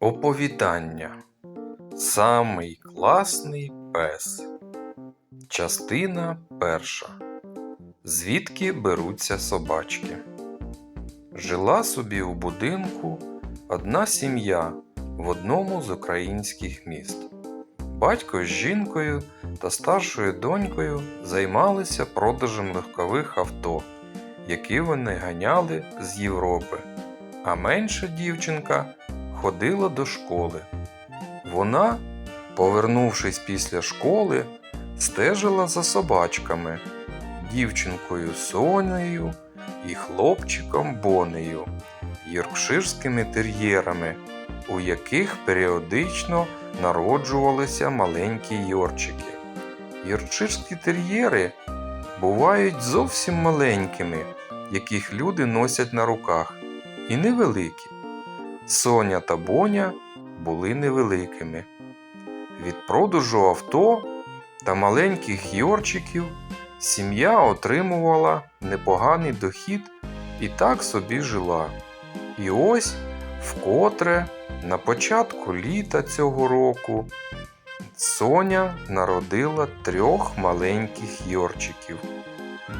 Оповідання Самий класний пес. Частина перша. Звідки беруться собачки? Жила собі у будинку одна сім'я в одному з українських міст. Батько з жінкою та старшою донькою займалися продажем легкових авто, які вони ганяли з Європи. А менша дівчинка ходила до школи. Вона, повернувшись після школи, стежила за собачками, дівчинкою Сонею і хлопчиком Бонею, йоркширськими тер'єрами, у яких періодично народжувалися маленькі йорчики. Йоркширські тер'єри бувають зовсім маленькими, яких люди носять на руках, і невеликі. Соня та Боня були невеликими. Від продажу авто та маленьких йорчиків сім'я отримувала непоганий дохід і так собі жила. І ось вкотре на початку літа цього року Соня народила трьох маленьких йорчиків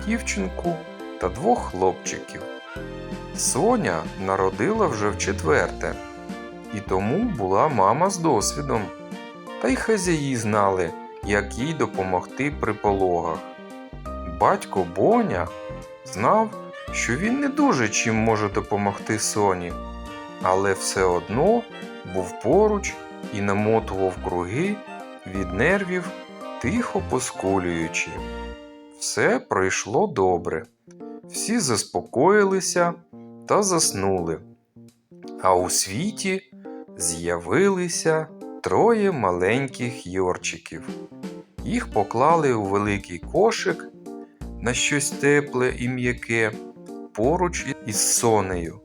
дівчинку та двох хлопчиків. Соня народила вже в четверте, і тому була мама з досвідом. Та й хазяї знали, як їй допомогти при пологах. Батько Боня знав, що він не дуже чим може допомогти Соні, але все одно був поруч і намотував круги від нервів, тихо поскулюючи. Все пройшло добре. Всі заспокоїлися та заснули. А у світі з'явилися троє маленьких йорчиків. Їх поклали у великий кошик на щось тепле і м'яке поруч із сонею,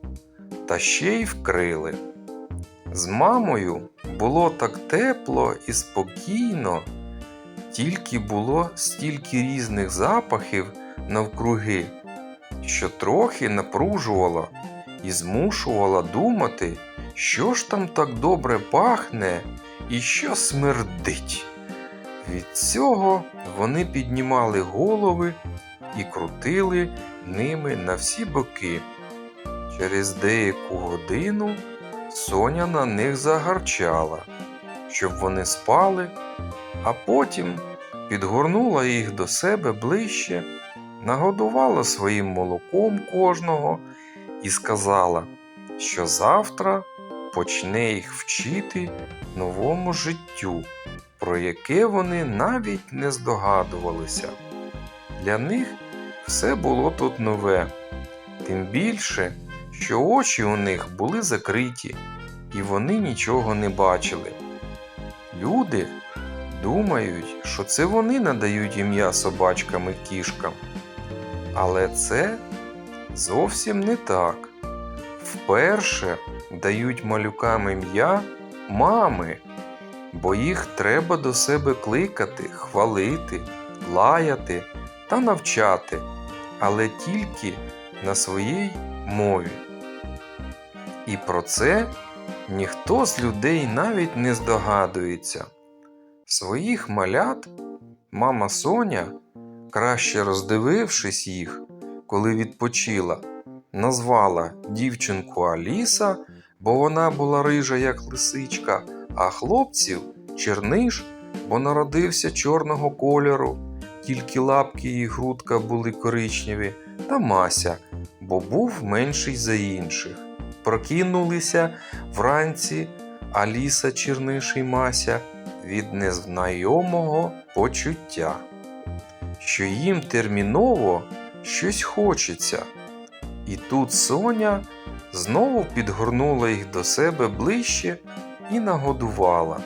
та ще й вкрили. З мамою було так тепло і спокійно, тільки було стільки різних запахів навкруги що трохи напружувала і змушувала думати, що ж там так добре пахне і що смердить. Від цього вони піднімали голови і крутили ними на всі боки. Через деяку годину Соня на них загарчала, щоб вони спали, а потім підгорнула їх до себе ближче нагодувала своїм молоком кожного і сказала, що завтра почне їх вчити новому життю, про яке вони навіть не здогадувалися. Для них все було тут нове, тим більше, що очі у них були закриті, і вони нічого не бачили. Люди думають, що це вони надають ім'я собачкам і кішкам. Але це зовсім не так. Вперше дають малюкам ім'я мами, бо їх треба до себе кликати, хвалити, лаяти та навчати, але тільки на своїй мові. І про це ніхто з людей навіть не здогадується. Своїх малят мама Соня краще роздивившись їх, коли відпочила, назвала дівчинку Аліса, бо вона була рижа, як лисичка, а хлопців черниш, бо народився чорного кольору, тільки лапки і грудка були коричневі, та Мася, бо був менший за інших. Прокинулися вранці Аліса Черниш і Мася від незнайомого почуття що їм терміново щось хочеться. І тут Соня знову підгорнула їх до себе ближче і нагодувала.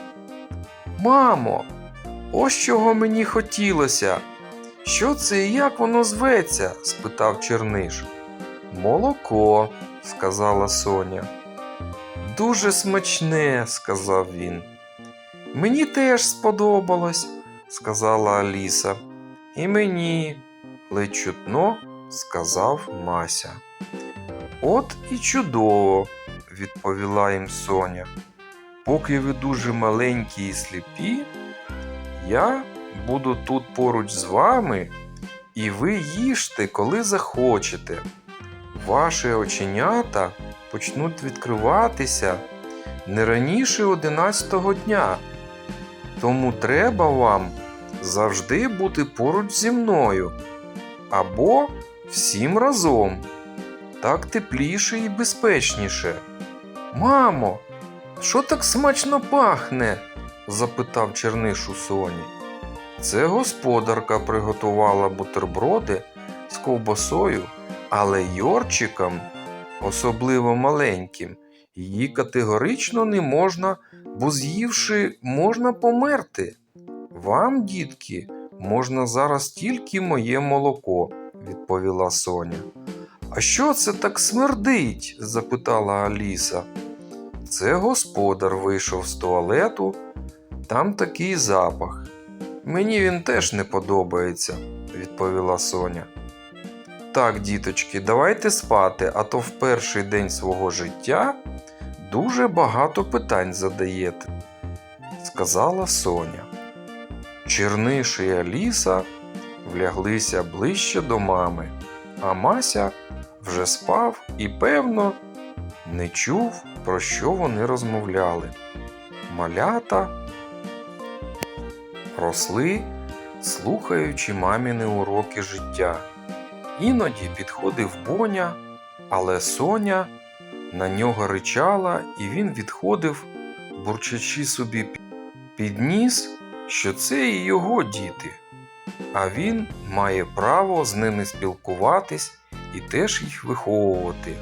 Мамо, ось чого мені хотілося. Що це і як воно зветься? спитав Черниш. Молоко, сказала Соня. Дуже смачне, сказав він. Мені теж сподобалось, сказала Аліса. І мені, ледь чутно сказав Мася. От і чудово, відповіла їм Соня. Поки ви дуже маленькі і сліпі, я буду тут поруч з вами, і ви їжте, коли захочете. Ваші оченята почнуть відкриватися не раніше 11-го дня. Тому треба вам завжди бути поруч зі мною або всім разом. Так тепліше і безпечніше. Мамо, що так смачно пахне? запитав черниш у Соні. Це господарка приготувала бутерброди з ковбасою, але Йорчикам, особливо маленьким, її категорично не можна, бо з'ївши, можна померти. Вам, дітки, можна зараз тільки моє молоко, відповіла Соня. А що це так смердить? запитала Аліса. Це господар вийшов з туалету, там такий запах. Мені він теж не подобається, відповіла Соня. Так, діточки, давайте спати, а то в перший день свого життя дуже багато питань задаєте, сказала Соня. Черниш і Аліса вляглися ближче до мами, а Мася вже спав і, певно, не чув, про що вони розмовляли. Малята росли, слухаючи маміни уроки життя. Іноді підходив Боня, але Соня на нього ричала, і він відходив, бурчачи собі під ніс, що це і його діти, а він має право з ними спілкуватись і теж їх виховувати.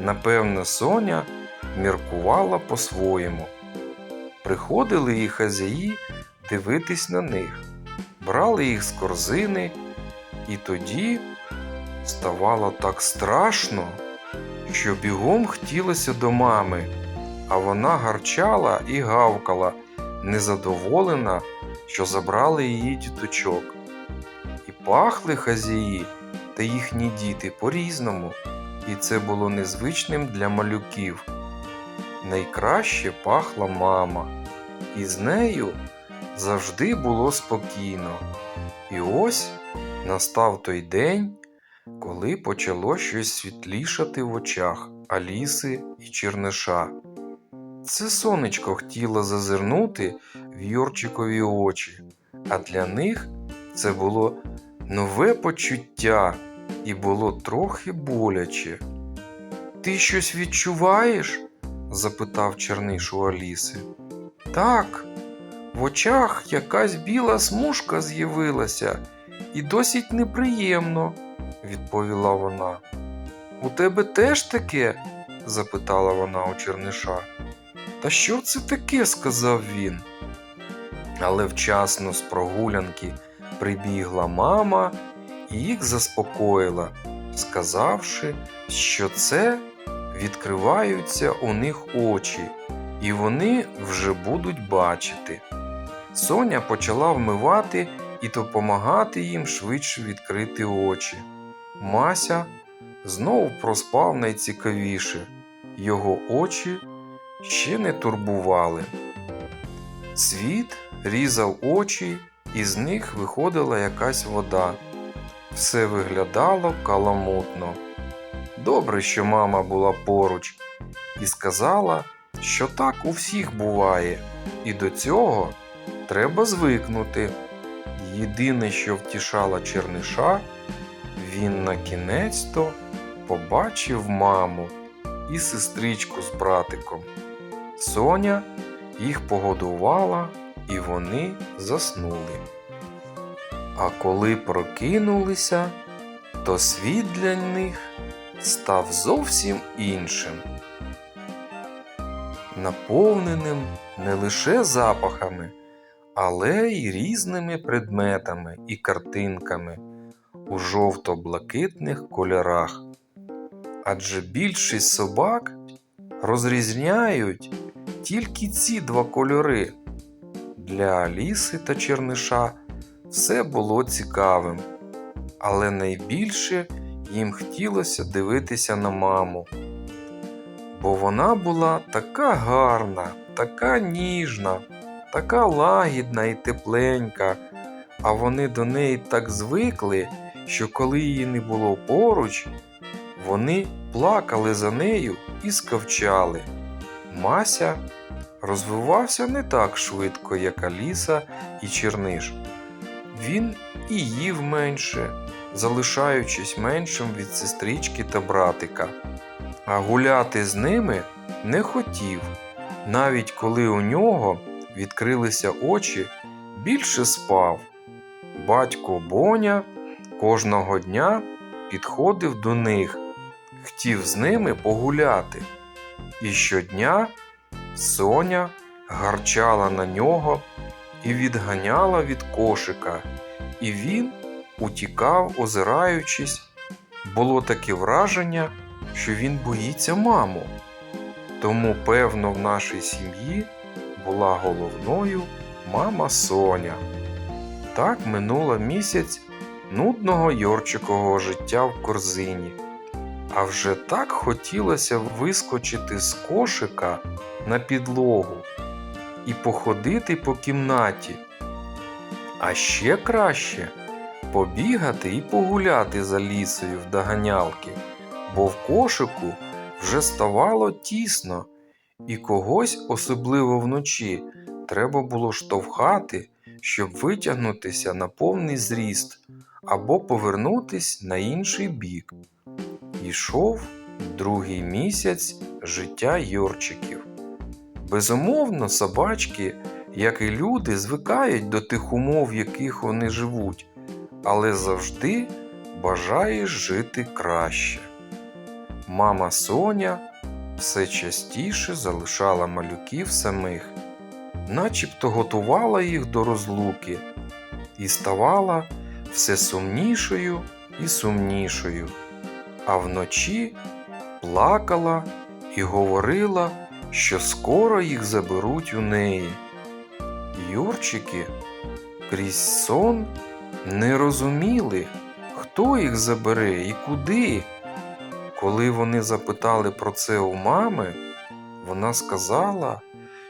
Напевно, Соня міркувала по-своєму. Приходили і хазяї дивитись на них, брали їх з корзини, і тоді ставало так страшно, що бігом хотілося до мами, а вона гарчала і гавкала, незадоволена, що забрали її діточок. І пахли хазяї та їхні діти по-різному, і це було незвичним для малюків. Найкраще пахла мама, і з нею завжди було спокійно. І ось настав той день, коли почало щось світлішати в очах Аліси і Черниша. Це сонечко хотіло зазирнути в Юрчикові очі, а для них це було нове почуття і було трохи боляче. Ти щось відчуваєш? запитав Черниш у Аліси. Так, в очах якась біла смужка з'явилася і досить неприємно, відповіла вона. У тебе теж таке? запитала вона у Черниша. Та що це таке? сказав він. Але вчасно з прогулянки прибігла мама і їх заспокоїла, сказавши, що це відкриваються у них очі, і вони вже будуть бачити. Соня почала вмивати і допомагати їм швидше відкрити очі. Мася знову проспав найцікавіше, його очі ще не турбували. Світ різав очі, і з них виходила якась вода. Все виглядало каламутно. Добре, що мама була поруч, і сказала, що так у всіх буває, і до цього треба звикнути. Єдине, що втішала Черниша, він на кінець-то побачив маму і сестричку з братиком. Соня їх погодувала, і вони заснули. А коли прокинулися, то світ для них став зовсім іншим, наповненим не лише запахами, але й різними предметами і картинками у жовто-блакитних кольорах. Адже більшість собак розрізняють тільки ці два кольори. Для Аліси та Черниша все було цікавим, але найбільше їм хотілося дивитися на маму. бо вона була така гарна, така ніжна, така лагідна і тепленька, а вони до неї так звикли, що коли її не було поруч, вони плакали за нею і скавчали. Мася розвивався не так швидко, як Аліса і Черниш. Він і їв менше, залишаючись меншим від сестрички та братика. А гуляти з ними не хотів, навіть коли у нього відкрилися очі, більше спав. Батько Боня кожного дня підходив до них, хотів з ними погуляти. І щодня Соня гарчала на нього і відганяла від кошика, і він утікав, озираючись. Було таке враження, що він боїться маму. Тому, певно, в нашій сім'ї була головною мама Соня. Так минуло місяць нудного Йорчикового життя в корзині. А вже так хотілося вискочити з кошика на підлогу і походити по кімнаті. А ще краще побігати і погуляти за лісою в доганялки, бо в кошику вже ставало тісно, і когось, особливо вночі, треба було штовхати, щоб витягнутися на повний зріст або повернутись на інший бік. Ішов другий місяць життя Йорчиків. Безумовно, собачки, як і люди, звикають до тих умов, в яких вони живуть, але завжди бажаєш жити краще. Мама Соня все частіше залишала малюків самих, начебто готувала їх до розлуки і ставала все сумнішою і сумнішою, а вночі плакала і говорила, що скоро їх заберуть у неї. Юрчики крізь сон не розуміли, хто їх забере і куди. Коли вони запитали про це у мами, вона сказала,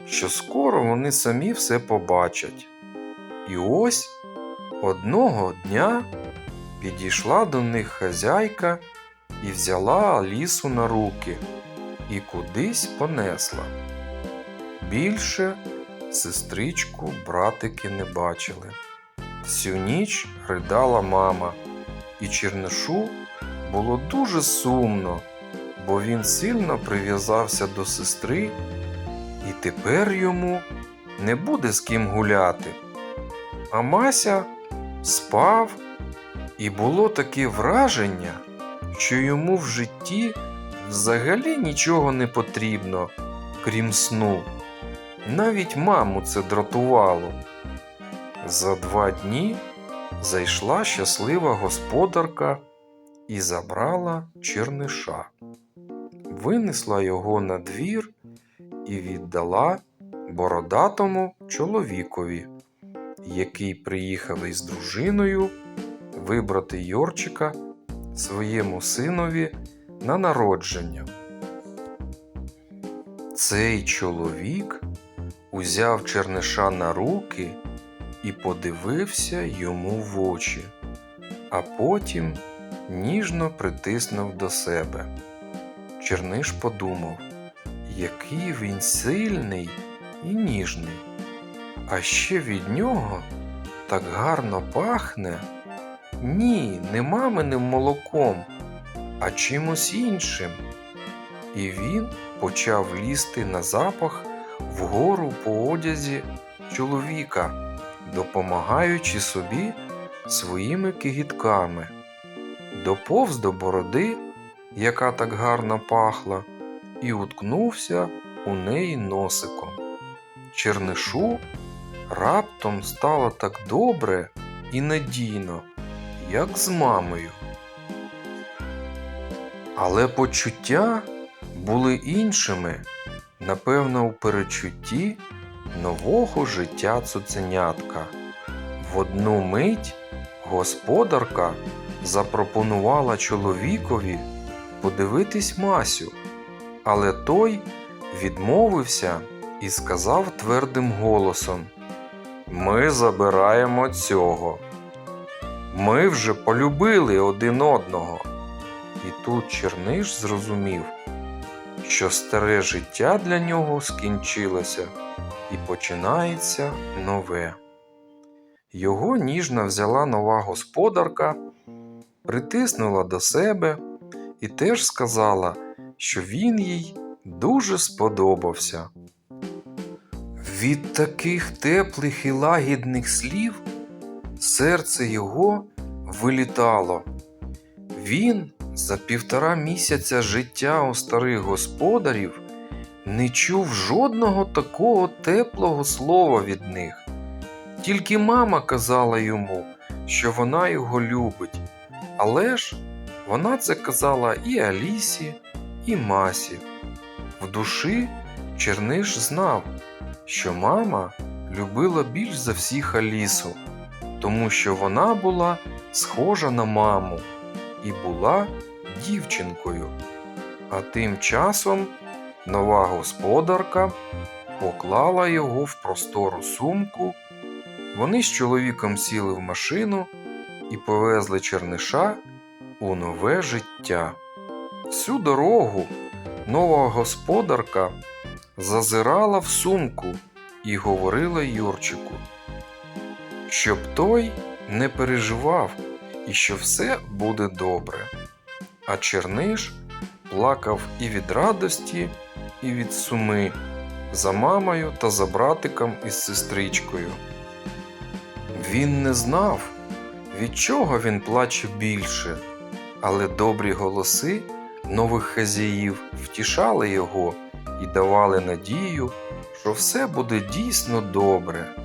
що скоро вони самі все побачать. І ось одного дня підійшла до них хазяйка і взяла Алісу на руки і кудись понесла. Більше сестричку братики не бачили. Всю ніч ридала мама, і Чернишу було дуже сумно, бо він сильно прив'язався до сестри, і тепер йому не буде з ким гуляти. А Мася спав, і було таке враження, що йому в житті взагалі нічого не потрібно, крім сну. Навіть маму це дратувало. За два дні зайшла щаслива господарка і забрала черниша, винесла його на двір і віддала бородатому чоловікові, який приїхав із дружиною вибрати Йорчика своєму синові на народження. Цей чоловік узяв черниша на руки і подивився йому в очі, а потім ніжно притиснув до себе. Черниш подумав, який він сильний і ніжний, а ще від нього так гарно пахне. Ні, не маминим молоком, а чимось іншим. І він почав лізти на запах вгору по одязі чоловіка, допомагаючи собі своїми кигітками. Доповз до бороди, яка так гарно пахла, і уткнувся у неї носиком. Чернишу раптом стало так добре і надійно, як з мамою. Але почуття були іншими, напевно, у перечутті нового життя цуценятка. В одну мить господарка запропонувала чоловікові подивитись Масю. Але той відмовився і сказав твердим голосом: Ми забираємо цього. Ми вже полюбили один одного. І тут Черниш зрозумів, що старе життя для нього скінчилося і починається нове. Його ніжно взяла нова господарка, притиснула до себе і теж сказала, що він їй дуже сподобався. Від таких теплих і лагідних слів серце його вилітало. Він за півтора місяця життя у старих господарів не чув жодного такого теплого слова від них. Тільки мама казала йому, що вона його любить, але ж вона це казала і Алісі, і Масі. В душі Черниш знав, що мама любила більш за всіх Алісу, тому що вона була схожа на маму і була дівчинкою. А тим часом нова господарка поклала його в простору сумку. Вони з чоловіком сіли в машину і повезли черниша у нове життя. Всю дорогу нова господарка зазирала в сумку і говорила Юрчику, щоб той не переживав і що все буде добре. А Черниш плакав і від радості, і від суми за мамою та за братиком із сестричкою. Він не знав, від чого він плаче більше, але добрі голоси нових хазяїв втішали його і давали надію, що все буде дійсно добре.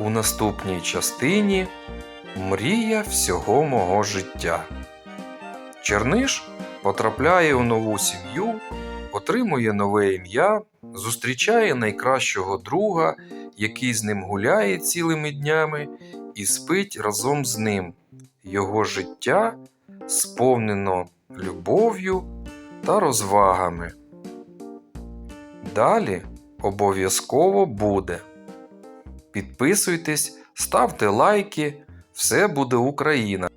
У наступній частині Мрія всього мого життя. Черниш потрапляє у нову сім'ю, отримує нове ім'я, зустрічає найкращого друга, який з ним гуляє цілими днями і спить разом з ним. Його життя сповнено любов'ю та розвагами. Далі обов'язково буде. Підписуйтесь, ставте лайки, все буде Україна!